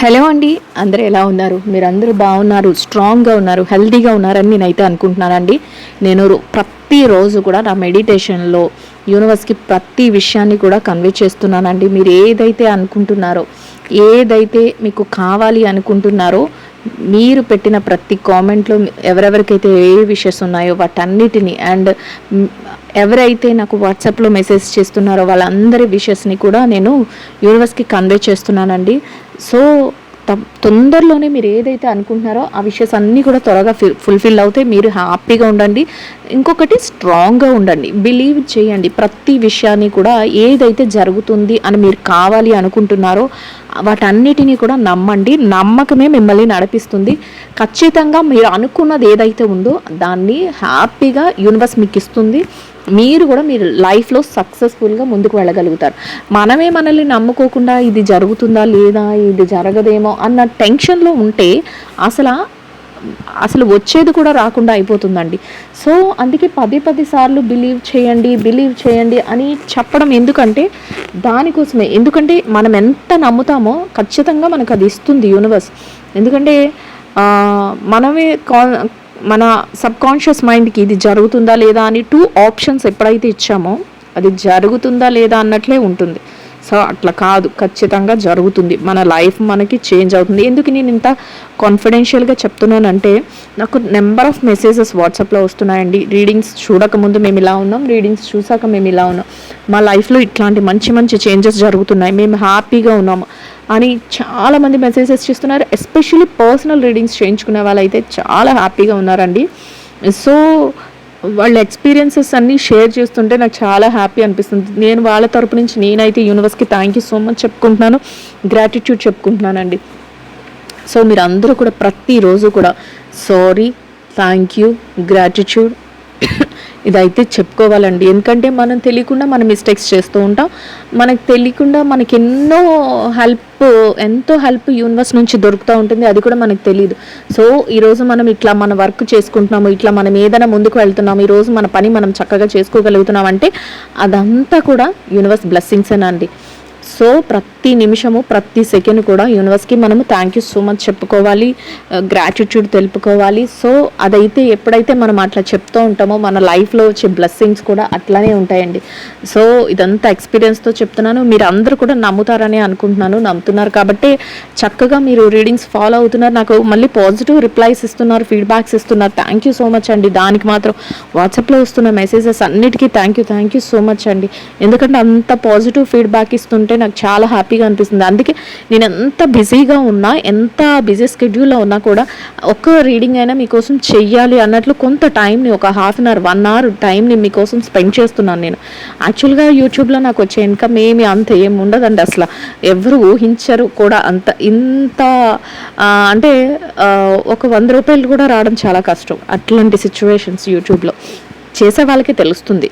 Hello అండి అందరూ ఎలా ఉన్నారు? మీరు అందరూ బాగున్నారు స్ట్రాంగ్గా ఉన్నారు హెల్తీగా ఉన్నారని నేనైతే అనుకుంటున్నానండి. నేను ప్రతిరోజు కూడా నా మెడిటేషన్లో యూనివర్స్కి ప్రతి విషయాన్ని కూడా కన్వే చేస్తున్నానండి. మీరు ఏదైతే అనుకుంటున్నారో ఏదైతే మీకు కావాలి అనుకుంటున్నారో మీరు పెట్టిన ప్రతి కామెంట్లో ఎవరెవరికైతే ఏ విషెస్ ఉన్నాయో వాటన్నిటిని అండ్ ఎవరైతే నాకు వాట్సాప్లో మెసేజ్ చేస్తున్నారో వాళ్ళందరి విషెస్ని కూడా నేను యూనివర్స్కి కన్వే చేస్తున్నానండి. సో తొందరలోనే మీరు ఏదైతే అనుకుంటున్నారో ఆ విషయస్ అన్నీ కూడా త్వరగా ఫిల్ ఫుల్ఫిల్ అవుతాయి. మీరు హ్యాపీగా ఉండండి. ఇంకొకటి స్ట్రాంగ్గా ఉండండి. బిలీవ్ చేయండి. ప్రతి విషయాన్ని కూడా ఏదైతే జరుగుతుంది అని మీరు కావాలి అనుకుంటున్నారో వాటన్నిటినీ కూడా నమ్మండి. నమ్మకమే మిమ్మల్ని నడిపిస్తుంది. ఖచ్చితంగా మీరు అనుకున్నది ఏదైతే ఉందో దాన్ని హ్యాపీగా యూనివర్స్ మీకు ఇస్తుంది. మీరు కూడా మీరు లైఫ్లో సక్సెస్ఫుల్గా ముందుకు వెళ్ళగలుగుతారు. మనమే మనల్ని నమ్ముకోకుండా ఇది జరుగుతుందా లేదా ఇది జరగదేమో అన్న టెన్షన్లో ఉంటే అసలు అసలు వచ్చేది కూడా రాకుండా అయిపోతుందండి. సో అందుకే పది పది సార్లు బిలీవ్ చేయండి బిలీవ్ చేయండి అని చెప్పడం ఎందుకంటే దానికోసమే. ఎందుకంటే మనం ఎంత నమ్ముతామో ఖచ్చితంగా మనకు అది ఇస్తుంది యూనివర్స్ ఎందుకంటే మనమే కా మన సబ్ కాన్షియస్ మైండ్కి ఇది జరుగుతుందా లేదా అని టూ ఆప్షన్స్ ఎప్పుడైతే ఇచ్చామో అది జరుగుతుందా లేదా అన్నట్లే ఉంటుంది. సో అట్లా కాదు ఖచ్చితంగా జరుగుతుంది. మన లైఫ్ మనకి చేంజ్ అవుతుంది. ఎందుకు నేను ఇంత కాన్ఫిడెన్షియల్గా చెప్తున్నానంటే నాకు నెంబర్ ఆఫ్ మెసేజెస్ వాట్సాప్లో వస్తున్నాయండి. రీడింగ్స్ చూడకముందు మేము ఇలా ఉన్నాం రీడింగ్స్ చూసాక మేము ఇలా ఉన్నాం. మా లైఫ్లో ఇట్లాంటి మంచి మంచి చేంజెస్ జరుగుతున్నాయి. మేము హ్యాపీగా ఉన్నాము అని చాలామంది మెసేజెస్ చేస్తున్నారు. ఎస్పెషల్లీ పర్సనల్ రీడింగ్స్ చేయించుకునే వాళ్ళైతే చాలా హ్యాపీగా ఉన్నారండి. సో వాళ్ళ ఎక్స్పీరియన్సెస్ అన్నీ షేర్ చేస్తుంటే నాకు చాలా హ్యాపీ అనిపిస్తుంది. నేను వాళ్ళ తరపు నుంచి నేనైతే యూనివర్స్కి థ్యాంక్ యూ సో మచ్ చెప్పుకుంటున్నాను. గ్రాటిట్యూడ్ చెప్పుకుంటున్నానండి. సో మీరు అందరూ కూడా ప్రతిరోజు కూడా సారీ థ్యాంక్ యూ గ్రాటిట్యూడ్ ఇదైతే చెప్పుకోవాలండి. ఎందుకంటే మనం తెలియకుండా మనం మిస్టేక్స్ చేస్తూ ఉంటాం. మనకు తెలియకుండా మనకి ఎన్నో హెల్ప్ ఎంతో హెల్ప్ యూనివర్స్ నుంచి దొరుకుతూ ఉంటుంది. అది కూడా మనకు తెలియదు సో ఈరోజు మనం ఇట్లా మన వర్క్ చేసుకుంటున్నాము ఇట్లా మనం ఏదైనా ముందుకు వెళ్తున్నాము ఈరోజు మన పని మనం చక్కగా చేసుకోగలుగుతున్నాం అంటే అదంతా కూడా యూనివర్స్ బ్లెస్సింగ్స్ అండి సో ప్రతి నిమిషము ప్రతి సెకండ్ కూడా యూనివర్స్కి మనము థ్యాంక్ యూ సో మచ్ చెప్పుకోవాలి గ్రాటిట్యూడ్ తెలుపుకోవాలి. సో అదైతే ఎప్పుడైతే మనం అట్లా చెప్తూ ఉంటామో మన లైఫ్లో వచ్చే బ్లెస్సింగ్స్ కూడా అట్లానే ఉంటాయండి. సో ఇదంతా ఎక్స్పీరియన్స్తో చెప్తున్నాను. మీరు అందరూ కూడా నమ్ముతారని అనుకుంటున్నాను. నమ్ముతున్నారు కాబట్టి చక్కగా మీరు రీడింగ్స్ ఫాలో అవుతున్నారు. నాకు మళ్ళీ పాజిటివ్ రిప్లైస్ ఇస్తున్నారు ఫీడ్బ్యాక్స్ ఇస్తున్నారు. థ్యాంక్ యూ సో మచ్ అండి. దానికి మాత్రం వాట్సాప్లో వస్తున్న మెసేజెస్ అన్నిటికీ thank you thank you so much అండి. ఎందుకంటే అంత పాజిటివ్ ఫీడ్బ్యాక్ ఇస్తుంటే నాకు చాలా హ్యాపీగా అనిపిస్తుంది. అందుకే నేను ఎంత బిజీగా ఉన్నా ఎంత బిజీ స్కెడ్యూల్లో ఉన్నా కూడా ఒక్క రీడింగ్ అయినా మీకోసం చెయ్యాలి అన్నట్లు కొంత టైంని ఒక half an hour one hour టైంని మీకోసం స్పెండ్ చేస్తున్నాను నేను. యాక్చువల్గా యూట్యూబ్లో నాకు వచ్చే ఇన్కమ్ ఏమి అంత ఏమి ఉండదండి అసలు. ఎవరు ఊహించరు కూడా అంత ఇంత అంటే ఒక వంద రూపాయలు కూడా రావడం చాలా కష్టం అట్లాంటి సిచ్యువేషన్స్ యూట్యూబ్లో. చేసే వాళ్ళకి తెలుస్తుంది.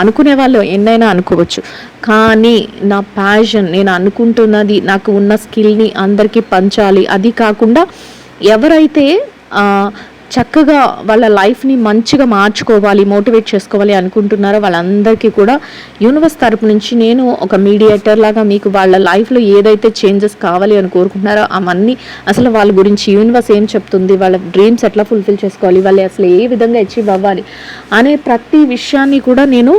అనుకునే వాళ్ళు ఎన్నైనా అనుకోవచ్చు. కానీ నా ప్యాషన్ నేను అనుకుంటున్నది నాకు ఉన్న స్కిల్ని అందరికీ పంచాలి. అది కాకుండా ఎవరైతే చక్కగా వాళ్ళ లైఫ్ని మంచిగా మార్చుకోవాలి మోటివేట్ చేసుకోవాలి అనుకుంటున్నారో వాళ్ళందరికీ కూడా యూనివర్స్ తరపు నుంచి నేను ఒక మీడియేటర్ లాగా మీకు వాళ్ళ లైఫ్లో ఏదైతే చేంజెస్ కావాలి అని కోరుకుంటున్నారో అవన్నీ అసలు వాళ్ళ గురించి యూనివర్స్ ఏం చెప్తుంది వాళ్ళ డ్రీమ్స్ ఎట్లా ఫుల్ఫిల్ చేసుకోవాలి వాళ్ళు అసలు ఏ విధంగా అచీవ్ అవ్వాలి అనే ప్రతి విషయాన్ని కూడా నేను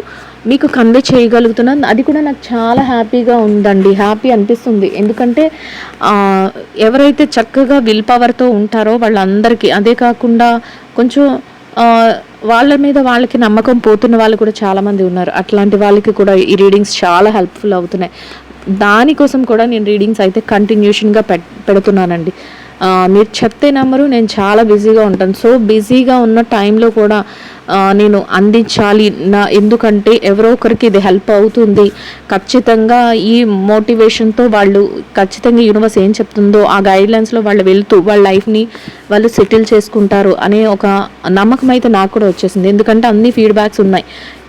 మీకు కన్వే చేయగలుగుతున్నాను అది కూడా నాకు చాలా హ్యాపీగా ఉందండి. హ్యాపీ అనిపిస్తుంది. ఎందుకంటే ఎవరైతే చక్కగా విల్ పవర్తో ఉంటారో వాళ్ళందరికీ అదే కాకుండా కొంచెం వాళ్ళ మీద వాళ్ళకి నమ్మకం పోతున్న వాళ్ళు కూడా చాలామంది ఉన్నారు. అట్లాంటి వాళ్ళకి కూడా ఈ రీడింగ్స్ చాలా హెల్ప్ఫుల్ అవుతున్నాయి. దానికోసం కూడా నేను రీడింగ్స్ అయితే కంటిన్యూషన్గా పె పెడుతున్నానండి. మీరు చెప్తే నమ్మరు నేను చాలా బిజీగా ఉంటాను. సో బిజీగా ఉన్న టైంలో కూడా నేను అందించాలి. నా ఎందుకంటే ఎవరో ఒకరికి ఇది హెల్ప్ అవుతుంది. ఖచ్చితంగా ఈ మోటివేషన్తో వాళ్ళు ఖచ్చితంగా యూనివర్స్ ఏం చెప్తుందో ఆ గైడ్లైన్స్లో వాళ్ళు వెళ్తూ వాళ్ళ లైఫ్ని వాళ్ళు సెటిల్ చేసుకుంటారు అనే ఒక నమ్మకం అయితే నాకు కూడా వచ్చేసింది. ఎందుకంటే అన్ని ఫీడ్బ్యాక్స్ ఉన్నాయి.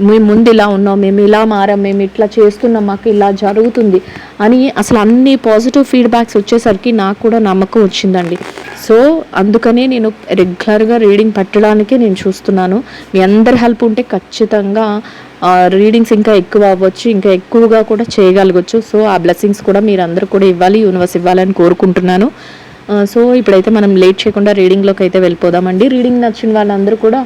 మేము ముందు ఇలా ఉన్నాం మేము ఇలా మారాం మేము ఇట్లా చేస్తున్నాం మాకు ఇలా జరుగుతుంది అని అసలు అన్ని పాజిటివ్ ఫీడ్బ్యాక్స్ వచ్చేసరికి నాకు కూడా నమ్మకం వచ్చిందండి. సో అందుకనే నేను రెగ్యులర్గా రీడింగ్ పట్టడానికే నేను చూస్తున్నాను. మీ అందరి హెల్ప్ ఉంటే ఖచ్చితంగా రీడింగ్స్ ఇంకా ఎక్కువ అవ్వచ్చు ఇంకా ఎక్కువగా కూడా చేయగలగచ్చు. సో ఆ బ్లెస్సింగ్స్ కూడా మీరు అందరూ కూడా ఇవ్వాలి యూనివర్స్ ఇవ్వాలని కోరుకుంటున్నాను. సో ఇప్పుడైతే మనం లేట్ చేయకుండా రీడింగ్లోకి అయితే వెళ్ళిపోదామండి. రీడింగ్ నచ్చిన వాళ్ళందరూ కూడా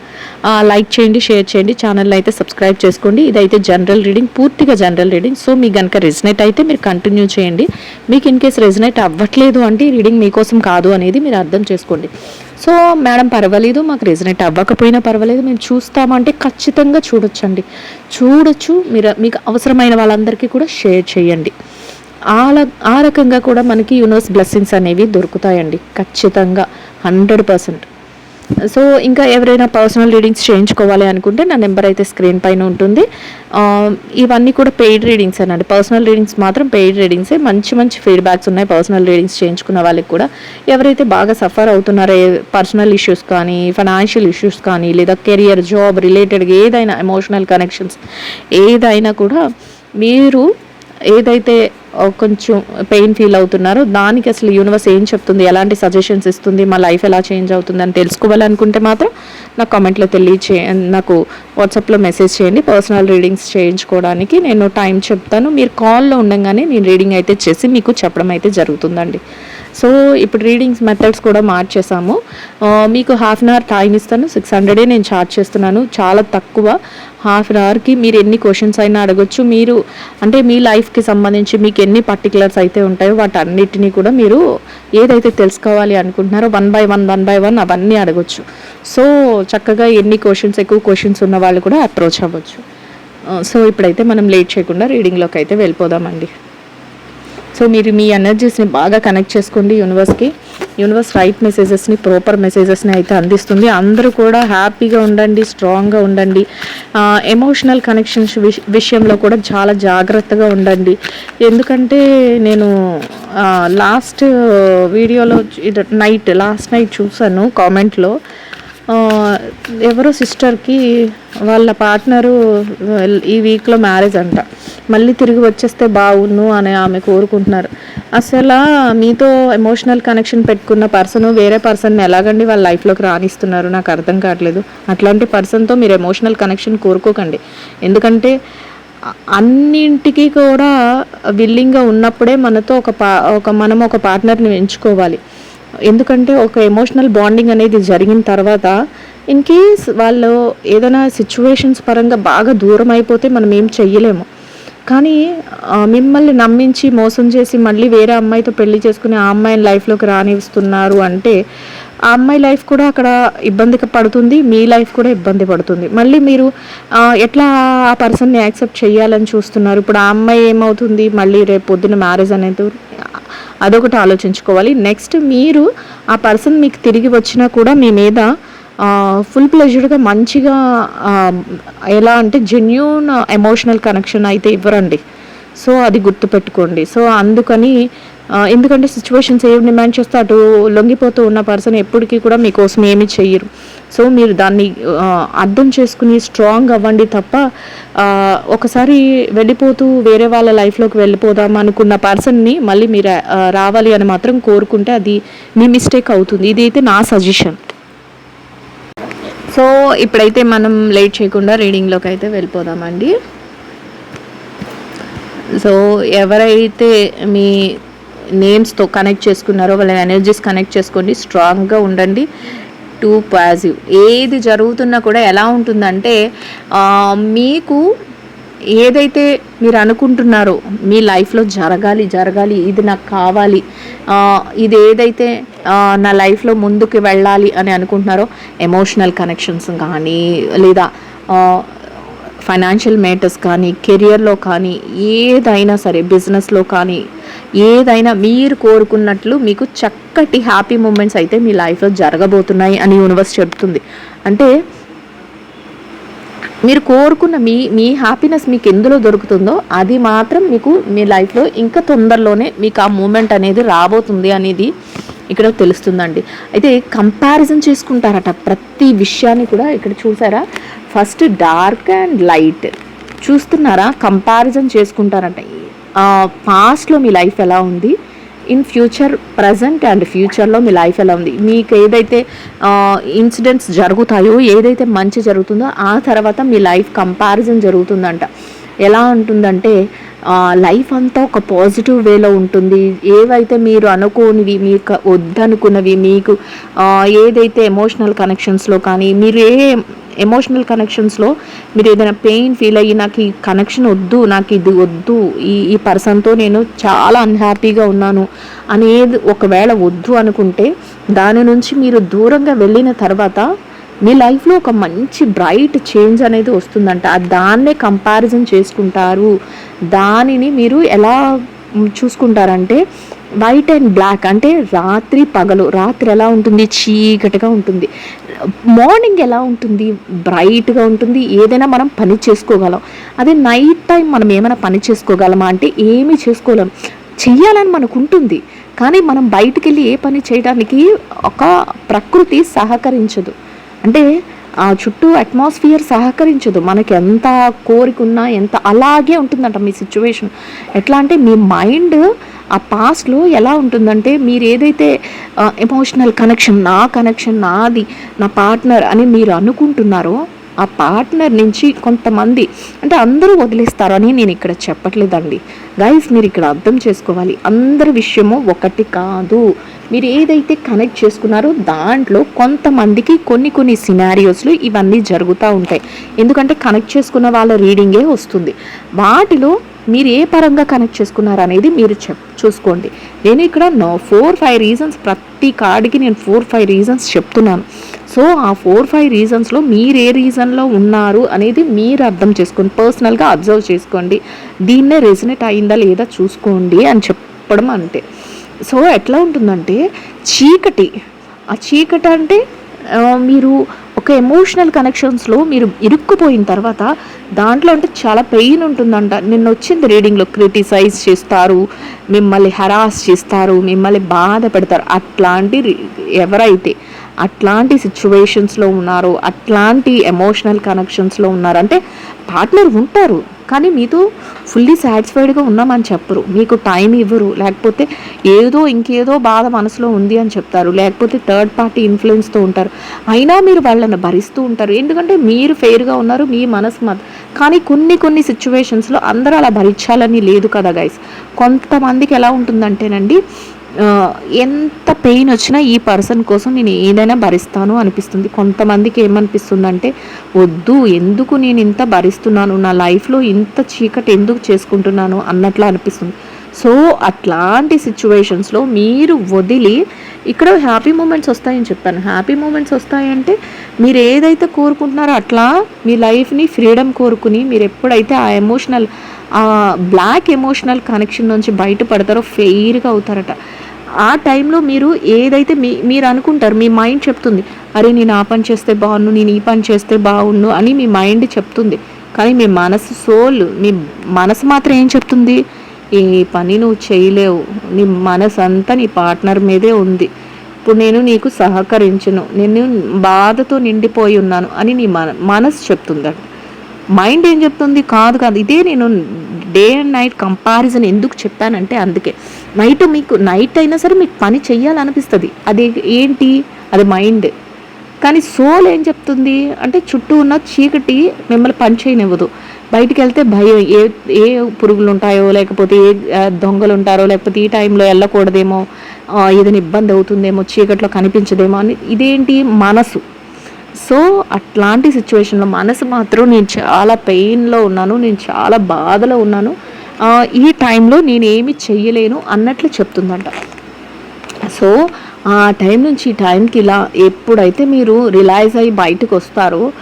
లైక్ చేయండి షేర్ చేయండి ఛానల్ అయితే సబ్స్క్రైబ్ చేసుకోండి. ఇదైతే జనరల్ రీడింగ్ పూర్తిగా జనరల్ రీడింగ్ సో మీ కనుక రెజినేట్ అయితే మీరు కంటిన్యూ చేయండి. మీకు ఇన్ కేస్ రెజినేట్ అవ్వట్లేదు అంటే ఈ రీడింగ్ మీకోసం కాదు అనేది మీరు అర్థం చేసుకోండి. సో మేడం పర్వాలేదు మాకు రెజినేట్ అవ్వకపోయినా పర్వాలేదు మేము చూస్తామంటే ఖచ్చితంగా చూడొచ్చండి. చూడొచ్చు మీరు మీకు అవసరమైన వాళ్ళందరికీ కూడా షేర్ చేయండి. ఆ ఆ రకంగా కూడా మనకి యూనివర్స్ బ్లెస్సింగ్స్ అనేవి దొరుకుతాయండి. ఖచ్చితంగా హండ్రెడ్ పర్సెంట్ సో ఇంకా ఎవరైనా పర్సనల్ రీడింగ్స్ చేయించుకోవాలి అనుకుంటే నా నెంబర్ అయితే స్క్రీన్ పైన ఉంటుంది. ఇవన్నీ కూడా పెయిడ్ రీడింగ్స్ అనండి. పర్సనల్ రీడింగ్స్ మాత్రం పెయిడ్ రీడింగ్సే మంచి మంచి ఫీడ్బ్యాక్స్ ఉన్నాయి పర్సనల్ రీడింగ్స్ చేయించుకున్న వాళ్ళకి కూడా. ఎవరైతే బాగా సఫర్ అవుతున్నారో పర్సనల్ ఇష్యూస్ కానీ ఫైనాన్షియల్ ఇష్యూస్ కానీ లేదా కెరియర్ జాబ్ రిలేటెడ్గా ఏదైనా ఎమోషనల్ కనెక్షన్స్ ఏదైనా కూడా మీరు ఏదైతే కొంచెం పెయిన్ ఫీల్ అవుతున్నారు. దానికి అసలు యూనివర్స్ ఏం చెప్తుంది? ఎలాంటి సజెషన్స్ ఇస్తుంది? మా లైఫ్ ఎలా చేంజ్ అవుతుంది అని తెలుసుకోవాలనుకుంటే మాత్రం నాకు కామెంట్లో తెలియచే నాకు వాట్సాప్లో మెసేజ్ చేయండి. పర్సనల్ రీడింగ్స్ చేయించుకోవడానికి నేను టైం చెప్తాను. మీరు కాల్లో ఉండగానే నేను రీడింగ్ అయితే చేసి మీకు చెప్పడం అయితే జరుగుతుందండి. సో ఇప్పుడు రీడింగ్స్ మెథడ్స్ కూడా మార్చేసాము మీకు హాఫ్ అన్ అవర్ టైం ఇస్తాను. సిక్స్ హండ్రెడే నేను ఛార్జ్ చేస్తున్నాను. చాలా తక్కువ. హాఫ్ అన్ అవర్కి మీరు ఎన్ని క్వశ్చన్స్ అయినా అడగొచ్చు. మీరు అంటే మీ లైఫ్కి సంబంధించి మీకు ఎన్ని పర్టికులర్స్ అయితే ఉంటాయో వాటన్నిటిని కూడా మీరు ఏదైతే తెలుసుకోవాలి అనుకుంటున్నారో one by one one by one అవన్నీ అడగొచ్చు. సో చక్కగా ఎన్ని క్వశ్చన్స్ ఎక్కువ క్వశ్చన్స్ ఉన్న వాళ్ళు కూడా అప్రోచ్ అవ్వచ్చు. సో ఇప్పుడైతే మనం లేట్ చేయకుండా రీడింగ్లోకి అయితే వెళ్ళిపోదామండి. సో మీరు మీ ఎనర్జీస్ని బాగా కనెక్ట్ చేసుకోండి యూనివర్స్కి యూనివర్స్ రైట్ మెసేజెస్ని ప్రాపర్ మెసేజెస్ని అయితే అందిస్తుంది. అందరూ కూడా హ్యాపీగా ఉండండి స్ట్రాంగ్గా ఉండండి. ఎమోషనల్ కనెక్షన్స్ విషయంలో కూడా చాలా జాగ్రత్తగా ఉండండి. ఎందుకంటే నేను లాస్ట్ వీడియోలో నైట్ లాస్ట్ నైట్ చూసాను కామెంట్లో ఎవరో సిస్టర్కి వాళ్ళ పార్ట్నరు ఈ వీక్లో మ్యారేజ్ అంట. మళ్ళీ తిరిగి వచ్చేస్తే బాగున్ను అని ఆమె కోరుకుంటున్నారు. అసలు మీతో ఎమోషనల్ కనెక్షన్ పెట్టుకున్న పర్సన్ వేరే పర్సన్ని ఎలాగండి వాళ్ళ లైఫ్లోకి రాణిస్తున్నారు? నాకు అర్థం కావట్లేదు. అట్లాంటి పర్సన్తో మీరు ఎమోషనల్ కనెక్షన్ కోరుకోకండి. ఎందుకంటే అన్నింటికి కూడా విల్లింగ్గా ఉన్నప్పుడే మనతో ఒక పా ఒక మనం ఒక పార్ట్నర్ని ఎంచుకోవాలి. ఎందుకంటే ఒక ఎమోషనల్ బాండింగ్ అనేది జరిగిన తర్వాత ఇన్ కేస్ వాళ్ళు ఏదైనా సిచ్యువేషన్స్ పరంగా బాగా దూరం అయిపోతే మనం ఏం చెయ్యలేము. కానీ మిమ్మల్ని నమ్మించి మోసం చేసి మళ్ళీ వేరే అమ్మాయితో పెళ్ళి చేసుకుని ఆ అమ్మాయిని లైఫ్లోకి రానిస్తున్నారు అంటే ఆ అమ్మాయి లైఫ్ కూడా అక్కడ ఇబ్బంది పడుతుంది మీ లైఫ్ కూడా ఇబ్బంది పడుతుంది. మళ్ళీ మీరు ఎట్లా ఆ పర్సన్ని యాక్సెప్ట్ చేయాలని చూస్తున్నారు? ఇప్పుడు ఆ అమ్మాయి ఏమవుతుంది? మళ్ళీ రేపు పొద్దున్న మ్యారేజ్ అనేది అదొకటి ఆలోచించుకోవాలి. నెక్స్ట్ మీరు ఆ పర్సన్ మీకు తిరిగి వచ్చినా కూడా మీ మీద ఫుల్ ప్లెజర్గా మంచిగా ఎలా అంటే జెన్యున్ ఎమోషనల్ కనెక్షన్ అయితే ఇవ్వరండి. సో అది గుర్తుపెట్టుకోండి. సో అందుకని ఎందుకంటే సిచ్యువేషన్స్ ఏం డిమాండ్ చేస్తే అటు లొంగిపోతూ ఉన్న పర్సన్ ఎప్పటికీ కూడా మీకోసం ఏమీ చెయ్యరు. సో మీరు దాన్ని అర్థం చేసుకుని స్ట్రాంగ్ అవ్వండి తప్ప ఒకసారి వెళ్ళిపోతూ వేరే వాళ్ళ లైఫ్లోకి వెళ్ళిపోదాం అనుకున్న పర్సన్ని మళ్ళీ మీరు రావాలి అని మాత్రం కోరుకుంటే అది మీ మిస్టేక్ అవుతుంది. ఇది అయితే నా సజెషన్ సో ఇప్పుడైతే మనం లేట్ చేయకుండా రీడింగ్లోకి అయితే వెళ్ళిపోదామండి. సో ఎవరైతే మీ నేమ్స్తో కనెక్ట్ చేసుకున్నారో వాళ్ళ ఎనర్జీస్ కనెక్ట్ చేసుకోండి స్ట్రాంగ్గా ఉండండి. టూ పాజిటివ్ ఏది జరుగుతున్నా కూడా ఎలా ఉంటుందంటే మీకు ఏదైతే మీరు అనుకుంటున్నారో మీ లైఫ్లో జరగాలి జరగాలి ఇది నాకు కావాలి ఇది ఏదైతే నా లైఫ్లో ముందుకు వెళ్ళాలి అని అనుకుంటున్నారో ఎమోషనల్ కనెక్షన్స్ కానీ లేదా ఫైనాన్షియల్ మేటర్స్ కానీ కెరియర్లో కానీ ఏదైనా సరే బిజినెస్లో కానీ ఏదైనా మీరు కోరుకున్నట్లు మీకు చక్కటి హ్యాపీ మూమెంట్స్ అయితే మీ లైఫ్లో జరగబోతున్నాయి అని యూనివర్స్ చెప్తుంది. అంటే మీరు కోరుకున్న మీ మీ హ్యాపీనెస్ మీకు ఎందులో దొరుకుతుందో అది మాత్రం మీకు మీ లైఫ్లో ఇంకా తొందరలోనే మీకు ఆ మూమెంట్ అనేది రాబోతుంది అనేది ఇక్కడ తెలుస్తుందండి. అయితే కంపారిజన్ చేసుకుంటారట ప్రతి విషయాన్ని కూడా ఇక్కడ చూసారా? ఫస్ట్ డార్క్ అండ్ లైట్ చూస్తున్నారా? కంపారిజన్ చేసుకుంటారట. పాస్ట్లో మీ లైఫ్ ఎలా ఉంది? ఇన్ ఫ్యూచర్ ప్రజెంట్ అండ్ ఫ్యూచర్లో మీ లైఫ్ ఎలా ఉంది? మీకు ఏదైతే ఇన్సిడెంట్స్ జరుగుతాయో ఏదైతే మంచి జరుగుతుందో ఆ తర్వాత మీ లైఫ్ కంపారిజన్ జరుగుతుందంట. ఎలా ఉంటుందంటే లైఫ్ అంతా ఒక పాజిటివ్ వేలో ఉంటుంది. ఏవైతే మీరు అనుకోనివి మీకు వద్దనుకున్నవి మీకు ఏదైతే ఎమోషనల్ కనెక్షన్స్లో కానీ మీరు ఏ ఎమోషనల్ కనెక్షన్స్లో మీరు ఏదైనా పెయిన్ ఫీల్ అయ్యి నాకు ఈ కనెక్షన్ వద్దు నాకు ఇది వద్దు ఈ ఈ పర్సన్తో నేను చాలా అన్హ్యాపీగా ఉన్నాను అనేది ఒకవేళ వద్దు అనుకుంటే దాని నుంచి మీరు దూరంగా వెళ్ళిన తర్వాత మీ లైఫ్లో ఒక మంచి బ్రైట్ చేంజ్ అనేది వస్తుందంట. దాన్నే కంపారిజన్ చేసుకుంటారు. దానిని మీరు ఎలా చూసుకుంటారంటే వైట్ అండ్ బ్లాక్ అంటే రాత్రి పగలు రాత్రి ఎలా ఉంటుంది? చీకటిగా ఉంటుంది. మార్నింగ్ ఎలా ఉంటుంది? బ్రైట్గా ఉంటుంది. ఏదైనా మనం పని చేసుకోగలం. అదే నైట్ టైం మనం ఏమైనా పని చేసుకోగలమా అంటే ఏమీ చేసుకోలేం. చెయ్యాలని మనకు ఉంటుంది. కానీ మనం బయటికి వెళ్ళి ఏ పని చేయడానికి ఒక ప్రకృతి సహకరించదు. అంటే ఆ చుట్టూ అట్మాస్ఫియర్ సహకరించదు. మనకి ఎంత కోరిక ఉన్నా ఎంత అలాగే ఉంటుందంట మీ సిచ్యువేషన్. ఎట్లా అంటే మీ మైండ్ ఆ పాస్ట్లో ఎలా ఉంటుందంటే మీరు ఏదైతే ఎమోషనల్ కనెక్షన్ నా కనెక్షన్ నాది నా పార్ట్నర్ అని మీరు అనుకుంటున్నారో ఆ పార్ట్నర్ నుంచి కొంతమంది అంటే అందరూ వదిలేస్తారని నేను ఇక్కడ చెప్పట్లేదండి. గైస్ మీరు ఇక్కడ అర్థం చేసుకోవాలి. అందరి విషయము ఒకటి కాదు. మీరు ఏదైతే కనెక్ట్ చేసుకున్నారో దాంట్లో కొంతమందికి కొన్ని కొన్ని సినారియోస్లో ఇవన్నీ జరుగుతూ ఉంటాయి. ఎందుకంటే కనెక్ట్ చేసుకున్న వాళ్ళ రీడింగే వస్తుంది. వాటిలో మీరు ఏ పరంగా కనెక్ట్ చేసుకున్నారు అనేది మీరు చెప్ చూసుకోండి. నేను ఇక్కడ నో ఫోర్ ఫైవ్ రీజన్స్ ప్రతి కార్డుకి నేను ఫోర్ ఫైవ్ రీజన్స్ చెప్తున్నాను. సో ఆ ఫోర్ ఫైవ్ రీజన్స్లో మీరు ఏ రీజన్లో ఉన్నారు అనేది మీరు అర్థం చేసుకోండి. పర్సనల్గా అబ్జర్వ్ చేసుకోండి. దీన్నే రెసినేట్ అయిందా లేదా చూసుకోండి అని చెప్పడం అంతే. సో ఎట్లా ఉంటుందంటే చీకటి. ఆ చీకటి అంటే మీరు ఒక ఎమోషనల్ కనెక్షన్స్లో మీరు ఇరుక్కుపోయిన తర్వాత దాంట్లో అంటే చాలా పెయిన్ ఉంటుందంట. నిన్న వచ్చింది రీడింగ్లో క్రిటిసైజ్ చేస్తారు మిమ్మల్ని హరాస్ చేస్తారు మిమ్మల్ని బాధ పెడతారు. అట్లాంటి ఎవరైతే అట్లాంటి సిచ్యువేషన్స్లో ఉన్నారు అట్లాంటి ఎమోషనల్ కనెక్షన్స్లో ఉన్నారు. అంటే పార్ట్నర్ ఉంటారు కానీ మీతో ఫుల్లీ సాటిస్ఫైడ్గా ఉన్నామని చెప్పరు. మీకు టైం ఇవ్వరు. లేకపోతే ఏదో ఇంకేదో బాధ మనసులో ఉంది అని చెప్తారు. లేకపోతే థర్డ్ పార్టీ ఇన్ఫ్లుయెన్స్తో ఉంటారు. అయినా మీరు వాళ్ళని భరిస్తూ ఉంటారు. ఎందుకంటే మీరు ఫెయిర్గా ఉన్నారు మీ మనసు మత కానీ కొన్ని కొన్ని సిచ్యువేషన్స్లో అందరూ అలా భరించాలని లేదు కదా గైస్ కొంతమందికి ఎలా ఉంటుందంటేనండి ఎంత పెయిన్ వచ్చినా ఈ పర్సన్ కోసం నేను ఏదైనా భరిస్తాను అనిపిస్తుంది. కొంతమందికి ఏమనిపిస్తుందంటే వద్దు ఎందుకు నేను ఇంత భరిస్తున్నాను? నా లైఫ్లో ఇంత చీకటి ఎందుకు చేసుకుంటున్నాను? అన్నట్లు అనిపిస్తుంది. సో అట్లాంటి సిచ్యువేషన్స్లో మీరు వదిలి ఇక్కడ హ్యాపీ మూమెంట్స్ వస్తాయని చెప్పాను. హ్యాపీ మూమెంట్స్ వస్తాయంటే మీరు ఏదైతే కోరుకుంటున్నారో అట్లా మీ లైఫ్ని ఫ్రీడమ్ కోరుకుని మీరు ఎప్పుడైతే ఆ ఎమోషనల్ ఆ బ్లాక్ ఎమోషనల్ కనెక్షన్ నుంచి బయటపడతారో ఫెయిర్గా అవుతారట. ఆ టైంలో మీరు ఏదైతే మీ మీరు అనుకుంటారు మీ మైండ్ చెప్తుంది అరే నేను ఆ పని చేస్తే బాగుండు నేను ఈ పని చేస్తే బాగుండు అని మీ మైండ్ చెప్తుంది. కానీ మీ మనసు సోల్ మీ మనసు మాత్రం ఏం చెప్తుంది? ఏ పని నువ్వు చేయలేవు. నీ మనసు అంతా నీ పార్ట్నర్ మీదే ఉంది. ఇప్పుడు నేను నీకు సహకరించను. నేను బాధతో నిండిపోయి ఉన్నాను అని నీ మన మనసు చెప్తుందట. మైండ్ ఏం చెప్తుంది? కాదు కాదు. ఇదే నేను డే అండ్ నైట్ కంపారిజన్ ఎందుకు చెప్పానంటే అందుకే. నైట్ మీకు నైట్ అయినా సరే మీకు పని చెయ్యాలనిపిస్తుంది. అది ఏంటి? అది మైండ్ కానీ సోల్ ఏం చెప్తుంది? అంటే చుట్టూ ఉన్న చీకటి మిమ్మల్ని పని చేయనివ్వదు. బయటికి వెళ్తే భయం. ఏ ఏ పురుగులు ఉంటాయో లేకపోతే ఏ దొంగలు ఉంటారో లేకపోతే ఈ టైంలో వెళ్ళకూడదేమో ఏదైనా ఇబ్బంది అవుతుందేమో చీకట్లో కనిపించదేమో అని ఇదేంటి? మనసు. సో అట్లాంటి సిచ్యువేషన్లో మనసు మాత్రం నేను చాలా పెయిన్లో ఉన్నాను. నేను చాలా బాధలో ఉన్నాను. ఈ టైంలో నేను ఏమి చెయ్యలేను అన్నట్లు చెప్తుందంట. సో ఆ టైం నుంచి ఈ టైంకి ఇలా ఎప్పుడైతే మీరు రిలైజ్ అయ్యి బయటకు వస్తారో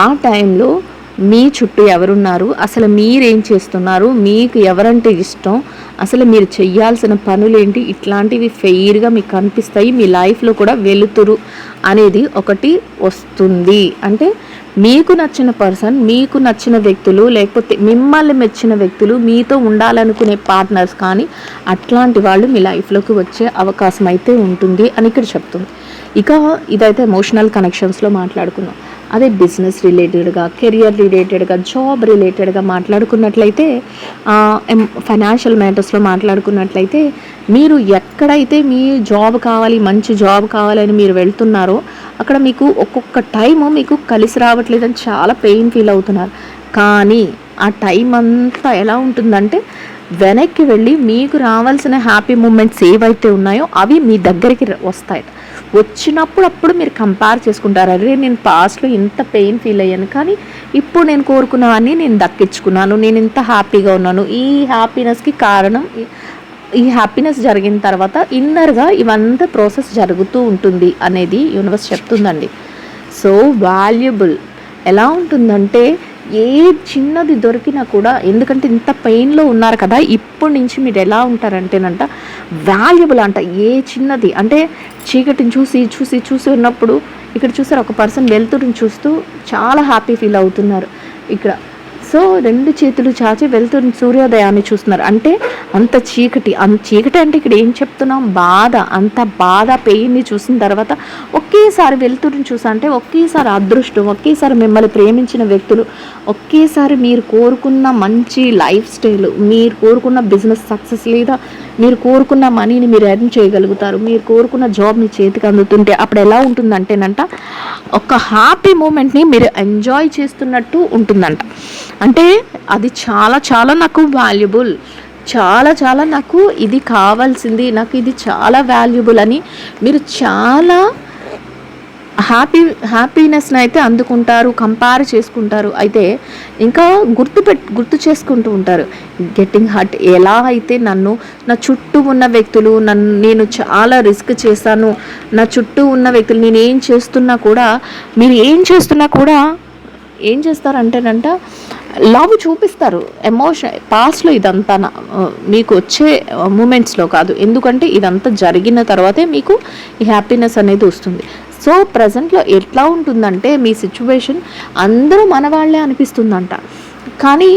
ఆ టైంలో మీ చుట్టూ ఎవరున్నారు? అసలు మీరేం చేస్తున్నారు? మీకు ఎవరంటే ఇష్టం? అసలు మీరు చెయ్యాల్సిన పనులేంటి? ఇట్లాంటివి ఫెయిర్గా మీకు కనిపిస్తాయి మీ లైఫ్లో కూడా వెలుతురు అనేది ఒకటి వస్తుంది. అంటే మీకు నచ్చిన పర్సన్ మీకు నచ్చిన వ్యక్తులు లేకపోతే మిమ్మల్ని మెచ్చిన వ్యక్తులు మీతో ఉండాలనుకునే పార్ట్నర్స్ కానీ అట్లాంటి వాళ్ళు మీ లైఫ్లోకి వచ్చే అవకాశం అయితే ఉంటుంది అని ఇక్కడ చెప్తుంది. ఇక ఇదైతే ఎమోషనల్ కనెక్షన్స్లో మాట్లాడుకున్నాం అదే బిజినెస్ రిలేటెడ్గా కెరియర్ రిలేటెడ్గా జాబ్ రిలేటెడ్గా మాట్లాడుకున్నట్లయితే ఫైనాన్షియల్ మ్యాటర్స్లో మాట్లాడుకున్నట్లయితే మీరు ఎక్కడైతే మీ జాబ్ కావాలి మంచి జాబ్ కావాలని మీరు వెళ్తున్నారో అక్కడ మీకు ఒక్కొక్క టైము మీకు కలిసి రావట్లేదని చాలా పెయిన్ ఫీల్ అవుతున్నారు. కానీ ఆ టైం అంతా ఎలా ఉంటుందంటే వెనక్కి వెళ్ళి మీకు రావాల్సిన హ్యాపీ మూమెంట్స్ ఏవైతే ఉన్నాయో అవి మీ దగ్గరికి వస్తాయి. వచ్చినప్పుడు అప్పుడు మీరు కంపేర్ చేసుకుంటారు. అరే నేను పాస్ట్లో ఇంత పెయిన్ ఫీల్ అయ్యాను కానీ ఇప్పుడు నేను కోరుకున్నవన్నీ నేను దక్కించుకున్నాను. నేను ఇంత హ్యాపీగా ఉన్నాను. ఈ హ్యాపీనెస్కి కారణం ఈ- హ్యాపీనెస్ జరిగిన తర్వాత ఇన్నర్గా ఇవంతా ప్రాసెస్ జరుగుతూ ఉంటుంది అనేది యూనివర్స్ చెప్తుందండి. సో వాల్యుబుల్ ఎలా ఉంటుందంటే ఏ చిన్నది దొరికినా కూడా ఎందుకంటే ఇంత పెయిన్లో ఉన్నారు కదా ఇప్పటి నుంచి మీరు ఎలా ఉంటారంటేనంట వాల్యుబుల్ అంట ఏ చిన్నది. అంటే చీకటిని చూసి చూసి చూసి ఉన్నప్పుడు ఇక్కడ చూసారు ఒక పర్సన్ వెళ్తురుని చూస్తూ చాలా హ్యాపీ ఫీల్ అవుతున్నారు. ఇక్కడ సో రెండు చేతులు చాచి వెళ్తున్న సూర్యోదయాన్ని చూస్తున్నారు. అంటే అంత చీకటి అంత చీకటి అంటే ఇక్కడ ఏం చెప్తున్నాం? బాధ అంత బాధ పెయిన్ని చూసిన తర్వాత ఒకేసారి వెళ్తురుని చూసా. అంటే ఒకేసారి అదృష్టం ఒకేసారి మిమ్మల్ని ప్రేమించిన వ్యక్తులు ఒకేసారి మీరు కోరుకున్న మంచి లైఫ్ స్టైల్ మీరు కోరుకున్న బిజినెస్ సక్సెస్ లేదా మీరు కోరుకున్న మనీని మీరు ఎర్న్ చేయగలుగుతారు. మీరు కోరుకున్న జాబ్ మీ చేతికి అందుతుంటే అప్పుడు ఎలా ఉంటుందంటేనంట ఒక హ్యాపీ మూమెంట్ని మీరు ఎంజాయ్ చేస్తున్నట్టు ఉంటుందంట. అంటే అది చాలా చాలా నాకు వాల్యుబుల్ చాలా చాలా నాకు ఇది కావాల్సింది నాకు ఇది చాలా వాల్యుబుల్ అని మీరు చాలా హ్యాపీ హ్యాపీనెస్ని అయితే అందుకుంటారు కంపేర్ చేసుకుంటారు. అయితే ఇంకా గుర్తు పెట్ గుర్తు చేసుకుంటూ ఉంటారు. గెట్టింగ్ హర్ట్ ఎలా అయితే నన్ను నా చుట్టూ ఉన్న వ్యక్తులు నన్ను నేను చాలా రిస్క్ చేశాను. నా చుట్టూ ఉన్న వ్యక్తులు నేను ఏం చేస్తున్నా కూడా మీరు ఏం చేస్తున్నా కూడా ఏం చేస్తారంటేనంట లవ్ చూపిస్తారు. ఎమోషన్ పాస్ట్లో ఇదంతా మీకు వచ్చే మూమెంట్స్లో కాదు. ఎందుకంటే ఇదంతా జరిగిన తర్వాతే మీకు ఈ హ్యాపీనెస్ అనేది వస్తుంది. సో ప్రజెంట్లో ఎట్లా ఉంటుందంటే మీ సిచ్యువేషన్ అందరూ మనవాళ్ళే అనిపిస్తుందంట. కానీ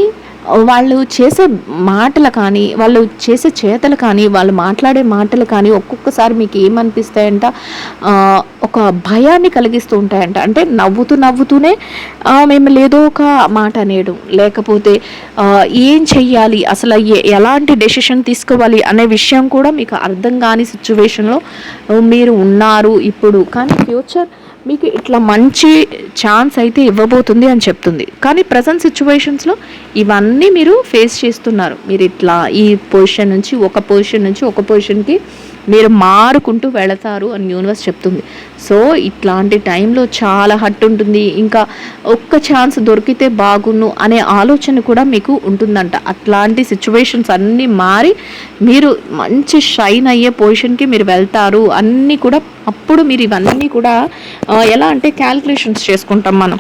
వాళ్ళు చేసే మాటలు కానీ వాళ్ళు చేసే చేతలు కానీ వాళ్ళు మాట్లాడే మాటలు కానీ ఒక్కొక్కసారి మీకు ఏమనిపిస్తాయంట? ఒక భయాన్ని కలిగిస్తూ ఉంటాయంట. అంటే నవ్వుతూ నవ్వుతూనే మేము లేదో ఒక మాట అనేయడం. లేకపోతే ఏం చెయ్యాలి? అసలు ఎలాంటి డెసిషన్ తీసుకోవాలి? అనే విషయం కూడా మీకు అర్థం కాని సిచ్యువేషన్లో మీరు ఉన్నారు ఇప్పుడు. కానీ ఫ్యూచర్ మీకు ఇట్లా మంచి ఛాన్స్ అయితే ఇవ్వబోతుంది అని చెప్తుంది. కానీ ప్రజెంట్ సిచ్యువేషన్స్లో ఇవన్నీ మీరు ఫేస్ చేస్తున్నారు. మీరు ఇట్లా ఈ పొజిషన్ నుంచి ఒక పొజిషన్ నుంచి ఒక పొజిషన్కి మీరు మారుకుంటూ వెళతారు అని యూనివర్స్ చెప్తుంది. సో ఇట్లాంటి టైంలో చాలా హట్ ఉంటుంది. ఇంకా ఒక్క ఛాన్స్ దొరికితే బాగున్ను అనే ఆలోచన కూడా మీకు ఉంటుందంట. అట్లాంటి సిచ్యువేషన్స్ అన్నీ మారి మీరు మంచి షైన్ అయ్యే పొజిషన్కి మీరు వెళ్తారు. అన్నీ కూడా అప్పుడు మీరు ఇవన్నీ కూడా ఎలా అంటే క్యాల్కులేషన్స్ చేసుకుంటాం మనం.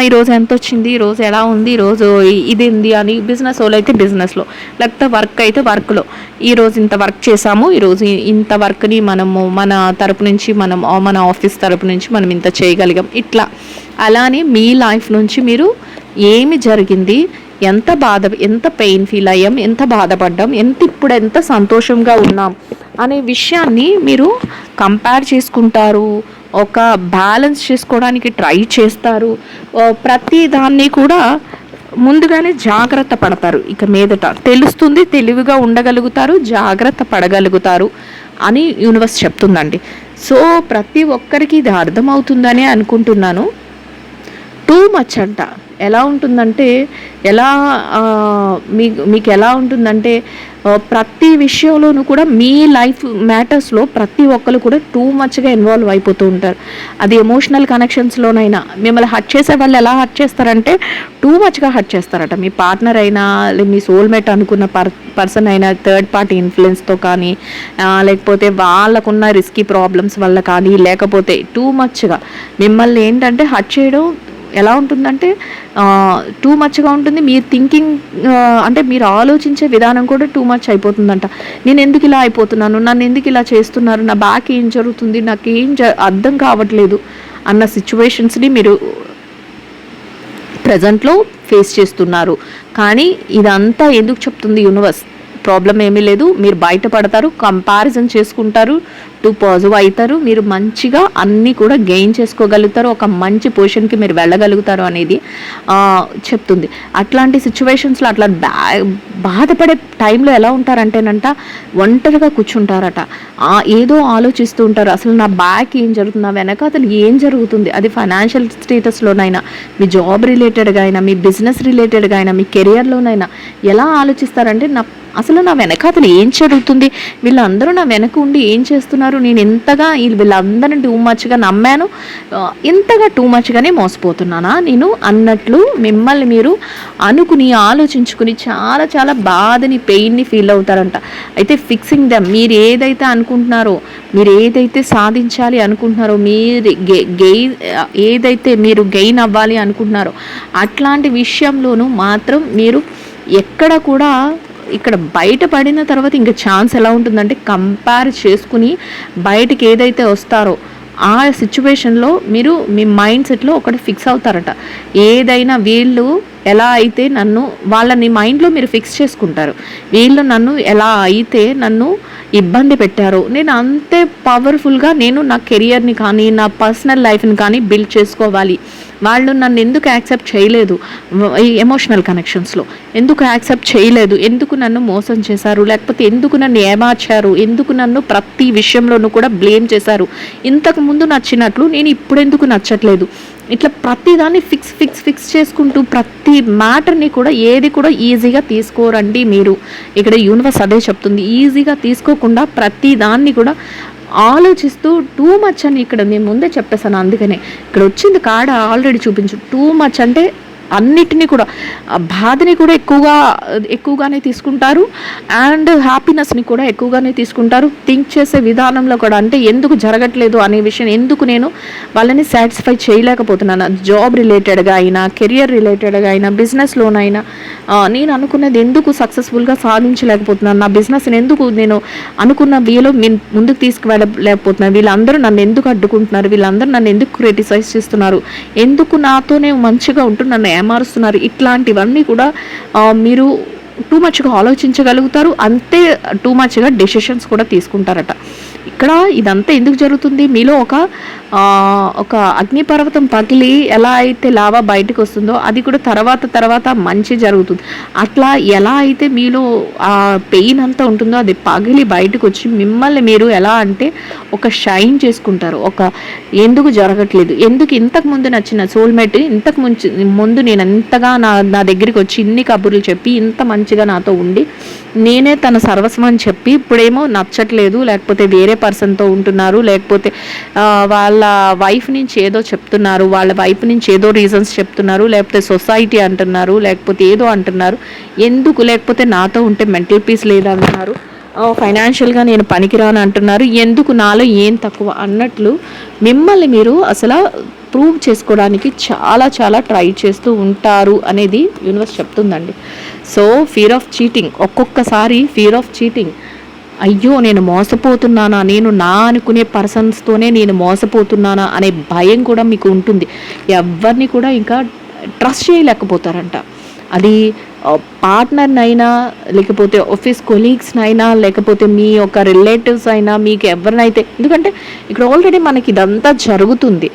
ఈరోజు ఎంత వచ్చింది? ఈరోజు ఎలా ఉంది? ఈరోజు ఇ- ఇది ఉంది అని బిజినెస్ వాళ్ళు అయితే బిజినెస్లో లేకపోతే వర్క్ అయితే వర్క్లో ఈరోజు ఇంత వర్క్ చేసాము ఈరోజు ఇంత వర్క్ని మనము మన తరపు నుంచి మనం మన ఆఫీస్ తరపు నుంచి మనం ఇంత చేయగలిగాం. ఇట్లా. అలానే మీ లైఫ్ నుంచి మీరు ఏమి జరిగింది ఎంత బాధ ఎంత పెయిన్ ఫీల్ అయ్యాం ఎంత బాధపడ్డాం ఎంత ఇప్పుడు ఎంత సంతోషంగా ఉన్నాం అనే విషయాన్ని మీరు కంపేర్ చేసుకుంటారు ఒక బ్యాలెన్స్ చేసుకోవడానికి ట్రై చేస్తారు ప్రతి దాన్ని కూడా ముందుగానే జాగ్రత్త పడతారు. ఇక మీదట తెలుస్తుంది తెలివిగా ఉండగలుగుతారు జాగ్రత్త పడగలుగుతారు. అని యూనివర్స్ చెప్తుందండి. సో ప్రతి ఒక్కరికి ఇది అర్థమవుతుందని అనుకుంటున్నాను. టూ మచ్ అంట. ఎలా ఉంటుందంటే ఎలా మీ మీకు మీకు ఎలా ఉంటుందంటే ప్రతి విషయంలోనూ కూడా మీ లైఫ్ మ్యాటర్స్లో ప్రతి ఒక్కరు కూడా టూ మచ్గా ఇన్వాల్వ్ అయిపోతూ ఉంటారు. అది ఎమోషనల్ కనెక్షన్స్లోనైనా మిమ్మల్ని హట్ చేసే వాళ్ళు ఎలా హట్ చేస్తారంటే టూ మచ్గా హట్ చేస్తారట. మీ పార్ట్నర్ అయినా లే- మీ సోల్మేట్ అనుకున్న పర్ పర్సన్ అయినా థర్డ్ పార్టీ ఇన్ఫ్లుయెన్స్తో కానీ లేకపోతే వాళ్ళకున్న రిస్కీ ప్రాబ్లమ్స్ వల్ల కానీ లేకపోతే టూ మచ్గా మిమ్మల్ని ఏంటంటే హట్ చేయడం ఎలా ఉంటుందంటే టూ మచ్గా ఉంటుంది. మీరు థింకింగ్ అంటే మీరు ఆలోచించే విధానం కూడా టూ మచ్ అయిపోతుందంట. నేను ఎందుకు ఇలా అయిపోతున్నాను? నన్ను ఎందుకు ఇలా చేస్తున్నారు? నా బ్యాక్ ఏం జరుగుతుంది? నాకు ఏం జ అర్థం కావట్లేదు అన్న సిచ్యువేషన్స్ని మీరు ప్రజెంట్లో ఫేస్ చేస్తున్నారు. కానీ ఇదంతా ఎందుకు చెప్తుంది యూనివర్స్ ప్రాబ్లం ఏమీ లేదు. మీరు బయటపడతారు కంపారిజన్ చేసుకుంటారు. టు పాజిటివ్ అవుతారు మీరు మంచిగా అన్నీ కూడా గెయిన్ చేసుకోగలుగుతారు. ఒక మంచి పొజిషన్కి మీరు వెళ్ళగలుగుతారు అనేది చెప్తుంది. అట్లాంటి సిచ్యువేషన్స్లో అట్లా బ్యా బాధపడే టైంలో ఎలా ఉంటారంటేనంట ఒంటరిగా కూర్చుంటారట. ఏదో ఆలోచిస్తూ ఉంటారు. అసలు నా బ్యాక్ ఏం జరుగుతుంది? నా వెనక అతను ఏం జరుగుతుంది? అది ఫైనాన్షియల్ స్టేటస్లోనైనా మీ జాబ్ రిలేటెడ్గా అయినా మీ బిజినెస్ రిలేటెడ్గా అయినా మీ కెరియర్లోనైనా ఎలా ఆలోచిస్తారంటే నా అసలు నా వెనక అతను ఏం జరుగుతుంది? వీళ్ళందరూ నా వెనక ఉండి ఏం చేస్తున్నారు? నేను ఎంతగా వీళ్ళందరినీ టూ మచ్గా నమ్మాను? ఇంతగా టూ మచ్గానే మోసపోతున్నానా? నేను అన్నట్లు మిమ్మల్ని మీరు అనుకుని ఆలోచించుకుని చాలా చాలా బాధని పెయిన్ని ఫీల్ అవుతారంట. అయితే ఫిక్సింగ్ దమ్ మీరు ఏదైతే అనుకుంటున్నారో మీరు ఏదైతే సాధించాలి అనుకుంటున్నారో మీరు గెయిన్ ఏదైతే మీరు గెయిన్ అవ్వాలి అనుకుంటున్నారో అట్లాంటి విషయంలోనూ మాత్రం మీరు ఎక్కడ కూడా ఇక్కడ బయట పడిన తర్వాత ఇంకా ఛాన్స్ ఎలా ఉంటుందంటే కంపేర్ చేసుకుని బయటకి ఏదైతే వస్తారో ఆ సిచ్యువేషన్లో మీరు మీ మైండ్ సెట్లో ఒకటి ఫిక్స్ అవుతారట. ఏదైనా వీళ్ళు ఎలా అయితే నన్ను వాళ్ళని మైండ్లో మీరు ఫిక్స్ చేసుకుంటారు వీళ్ళు నన్ను ఎలా అయితే నన్ను ఇబ్బంది పెట్టారు నేను అంతే పవర్ఫుల్గా నేను నా కెరియర్ని కానీ నా పర్సనల్ లైఫ్ని కానీ బిల్డ్ చేసుకోవాలి. వాళ్ళు నన్ను ఎందుకు యాక్సెప్ట్ చేయలేదు ఈ ఎమోషనల్ కనెక్షన్స్లో? ఎందుకు యాక్సెప్ట్ చేయలేదు? ఎందుకు నన్ను మోసం చేశారు? లేకపోతే ఎందుకు నన్ను ఏమార్చారు? ఎందుకు నన్ను ప్రతి విషయంలోనూ కూడా బ్లేమ్ చేశారు? ఇంతకుముందు నచ్చినట్లు నేను ఇప్పుడు ఎందుకు నచ్చట్లేదు? ఇట్లా ప్రతిదాన్ని ఫిక్స్ ఫిక్స్ ఫిక్స్ చేసుకుంటూ ప్రతి మ్యాటర్ని కూడా ఏది కూడా ఈజీగా తీసుకోరండి మీరు. ఇక్కడ యూనివర్స్ అదే చెప్తుంది. ఈజీగా తీసుకోకుండా ప్రతి దాన్ని కూడా ఆలోచిస్తూ టూ మచ్ అని ఇక్కడ నేను ముందే చెప్పేశాను అందుకనే. ఇక్కడ వచ్చింది కాడ ఆల్రెడీ చూపించు. టూ మచ్ అంటే అన్నిటినీ కూడా ఆ బాధని కూడా ఎక్కువగా ఎక్కువగానే తీసుకుంటారు. అండ్ హ్యాపీనెస్ని కూడా ఎక్కువగానే తీసుకుంటారు. థింక్ చేసే విధానంలో కూడా అంటే ఎందుకు జరగట్లేదు అనే విషయం ఎందుకు నేను వాళ్ళని సాటిస్ఫై చేయలేకపోతున్నాను. జాబ్ రిలేటెడ్గా అయినా కెరియర్ రిలేటెడ్గా అయినా బిజినెస్లోనైనా నేను అనుకున్నది ఎందుకు సక్సెస్ఫుల్గా సాధించలేకపోతున్నాను. నా బిజినెస్ని ఎందుకు నేను అనుకున్న వీలో నేను ముందుకు తీసుకువెళ్ళలేకపోతున్నాను. వీళ్ళందరూ నన్ను ఎందుకు అడ్డుకుంటున్నారు? వీళ్ళందరూ నన్ను ఎందుకు క్రిటిసైజ్ చేస్తున్నారు? ఎందుకు నాతోనే మంచిగా ఉంటూ నన్ను ఏమారుస్తున్నారు? ఇట్లాంటివన్నీ కూడా మీరు టూ మచ్గా ఆలోచించగలుగుతారు. అంతే టూ మచ్గా డెసిషన్స్ కూడా తీసుకుంటారట. ఇక్కడ ఇదంతా ఎందుకు జరుగుతుంది? మీలో ఒక ఒక అగ్నిపర్వతం పగిలి ఎలా అయితే లావా బయటకు వస్తుందో అది కూడా తర్వాత తర్వాత మంచి జరుగుతుంది. అట్లా ఎలా అయితే మీలో ఆ పెయిన్ అంతా ఉంటుందో అది పగిలి బయటకు వచ్చి మిమ్మల్ని మీరు ఎలా అంటే ఒక షైన్ చేసుకుంటారు. ఒక ఎందుకు జరగట్లేదు? ఎందుకు ఇంతకు ముందు నచ్చిన సోల్మేట్ ఇంతకు ముందు ముందు నేను ఎంతగా నా నా దగ్గరికి వచ్చి ఇన్ని కబుర్లు చెప్పి ఇంత మంచిగా నాతో ఉండి నేనే తన సర్వస్వం అని చెప్పి ఇప్పుడేమో నచ్చట్లేదు. లేకపోతే వేరే పర్సన్తో ఉంటున్నారు. లేకపోతే వాళ్ళ వాళ్ళ వైఫ్ నుంచి ఏదో చెప్తున్నారు వాళ్ళ వైఫ్ నుంచి ఏదో రీజన్స్ చెప్తున్నారు లేకపోతే సొసైటీ అంటున్నారు లేకపోతే ఏదో అంటున్నారు. ఎందుకు? లేకపోతే నాతో ఉంటే మెంటల్ పీస్ లేదంటున్నారు ఫైనాన్షియల్గా నేను పనికిరాను అంటున్నారు. ఎందుకు? నాలో ఏం తక్కువ? అన్నట్లు మిమ్మల్ని మీరు అసలు ప్రూవ్ చేసుకోవడానికి చాలా చాలా ట్రై చేస్తూ ఉంటారు అనేది యూనివర్స్ చెప్తుందండి. సో ఫీర్ ఆఫ్ చీటింగ్ ఒక్కొక్కసారి ఫీర్ ఆఫ్ చీటింగ్ అయ్యో నేను మోసపోతున్నానా? నేను నా అనుకునే పర్సన్స్తోనే నేను మోసపోతున్నానా? అనే భయం కూడా మీకు ఉంటుంది. ఎవరిని కూడా ఇంకా ట్రస్ట్ చేయలేకపోతారంట. అది పార్ట్నర్నైనా లేకపోతే ఆఫీస్ కొలీగ్స్నైనా లేకపోతే మీ యొక్క రిలేటివ్స్ అయినా మీకు ఎవరినైతే ఎందుకంటే ఇక్కడ ఆల్రెడీ మనకి ఇదంతా జరుగుతుంది.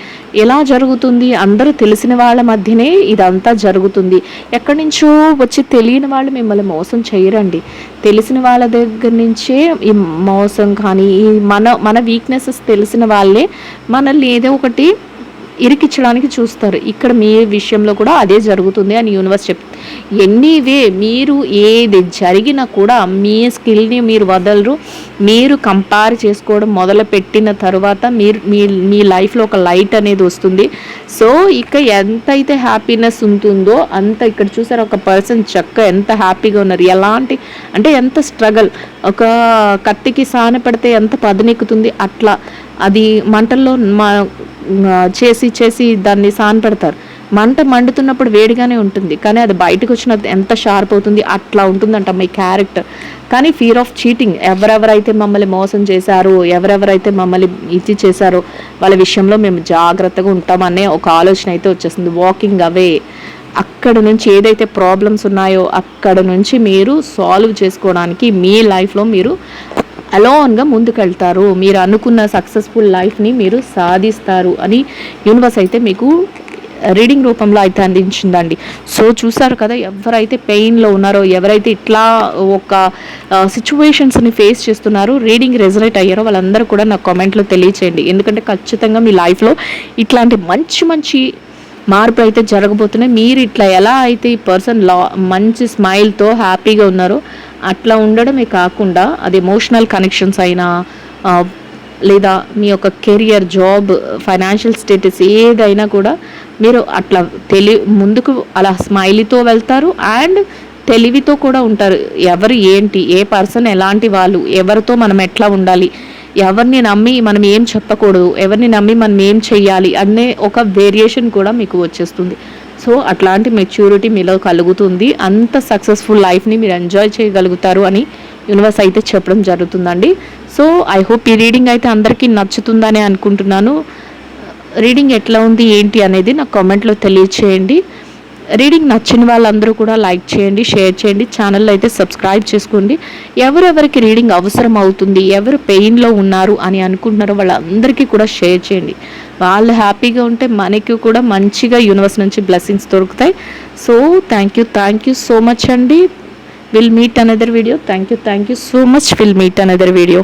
ఎలా జరుగుతుంది? అందరూ తెలిసిన వాళ్ళ మధ్యనే ఇదంతా జరుగుతుంది. ఎక్కడి నుంచో వచ్చి తెలియని వాళ్ళు మిమ్మల్ని మోసం చేయరండి. తెలిసిన వాళ్ళ దగ్గర నుంచే ఈ మోసం కానీ ఈ మన మన వీక్నెసెస్ తెలిసిన వాళ్ళే మనల్ని ఏదో ఒకటి ఇరికిచ్చడానికి చూస్తారు. ఇక్కడ మీ విషయంలో కూడా అదే జరుగుతుంది అని యూనివర్స్ చెప్తుంది. ఎనీవే మీరు ఏది జరిగినా కూడా మీ స్కిల్ని మీరు వదలరు. మీరు కంపేర్ చేసుకోవడం మొదలు పెట్టిన తర్వాత మీరు మీ మీ లైఫ్లో ఒక లైట్ అనేది వస్తుంది. సో ఇక ఎంతైతే హ్యాపీనెస్ ఉంటుందో అంత ఇక్కడ చూసారు ఒక పర్సన్ చక్క ఎంత హ్యాపీగా ఉన్నారు. ఎలాంటి అంటే ఎంత స్ట్రగల్. ఒక కత్తికి సాన పడితే ఎంత పదనెక్కుతుంది. అట్లా. అది మంటల్లో మా చేసి చేసి దాన్ని సాన పెడతారు. మంట మండుతున్నప్పుడు వేడిగానే ఉంటుంది. కానీ అది బయటకు వచ్చిన ఎంత షార్ప్ అవుతుంది అట్లా ఉంటుందంట మీ క్యారెక్టర్ కానీ ఫీర్ ఆఫ్ చీటింగ్ ఎవరెవరైతే మమ్మల్ని మోసం చేశారో ఎవరెవరైతే మమ్మల్ని ఇది చేశారో వాళ్ళ విషయంలో మేము జాగ్రత్తగా ఉంటామనే ఒక ఆలోచన అయితే వచ్చేస్తుంది వాకింగ్ అవే అక్కడ నుంచి ఏదైతే ప్రాబ్లమ్స్ ఉన్నాయో అక్కడ నుంచి మీరు సాల్వ్ చేసుకోవడానికి మీ లైఫ్లో మీరు అలోన్గా ముందుకెళ్తారు. మీరు అనుకున్న సక్సెస్ఫుల్ లైఫ్ని మీరు సాధిస్తారు అని యూనివర్స్ అయితే మీకు రీడింగ్ రూపంలో అయితే అందించిందండి. సో చూసారు కదా ఎవరైతే పెయిన్లో ఉన్నారో ఎవరైతే ఇట్లా ఒక సిచ్యువేషన్స్ని ఫేస్ చేస్తున్నారో రీడింగ్ రెజనేట్ అయ్యారో వాళ్ళందరూ కూడా నాకు కామెంట్లో తెలియచేయండి. ఎందుకంటే ఖచ్చితంగా మీ లైఫ్లో ఇట్లాంటి మంచి మంచి మార్పులు అయితే జరగబోతున్నాయి. మీరు ఇట్లా ఎలా అయితే ఈ పర్సన్ లా మంచి స్మైల్తో హ్యాపీగా ఉన్నారో అట్లా ఉండడమే కాకుండా అది ఎమోషనల్ కనెక్షన్స్ అయినా లేదా మీ యొక్క కెరియర్ జాబ్ ఫైనాన్షియల్ స్టేటస్ ఏదైనా కూడా మీరు అట్లా తెలి ముందుకు అలా స్మైలీతో వెళ్తారు అండ్ తెలివితో కూడా ఉంటారు. ఎవరు ఏంటి ఏ పర్సన్ ఎలాంటి వాళ్ళు ఎవరితో మనం ఎట్లా ఉండాలి ఎవరిని నమ్మి మనం ఏం చెప్పకూడదు ఎవరిని నమ్మి మనం ఏం చెయ్యాలి అనే ఒక వేరియేషన్ కూడా మీకు వచ్చేస్తుంది. సో అట్లాంటి మెచ్యూరిటీ మీలో కలుగుతుంది. అంత సక్సెస్ఫుల్ లైఫ్ని మీరు ఎంజాయ్ చేయగలుగుతారు అని యూనివర్స్ అయితే చెప్పడం జరుగుతుందండి. సో ఐ హోప్ ఈ రీడింగ్ అయితే అందరికీ నచ్చుతుందని అనుకుంటున్నాను. రీడింగ్ ఎట్లా ఉంది ఏంటి అనేది నాకు కామెంట్లో తెలియచేయండి. రీడింగ్ నచ్చిన వాళ్ళందరూ కూడా లైక్ చేయండి షేర్ చేయండి ఛానల్ అయితే సబ్స్క్రైబ్ చేసుకోండి. ఎవరెవరికి రీడింగ్ అవసరం అవుతుంది ఎవరు పెయిన్లో ఉన్నారు అని అనుకుంటున్నారో వాళ్ళందరికీ కూడా షేర్ చేయండి. వాళ్ళు హ్యాపీగా ఉంటే మనకి కూడా మంచిగా యూనివర్స్ నుంచి బ్లెస్సింగ్స్ దొరుకుతాయి. So thank you thank you so much అండి. Will meet another video thank you thank you so much will meet another video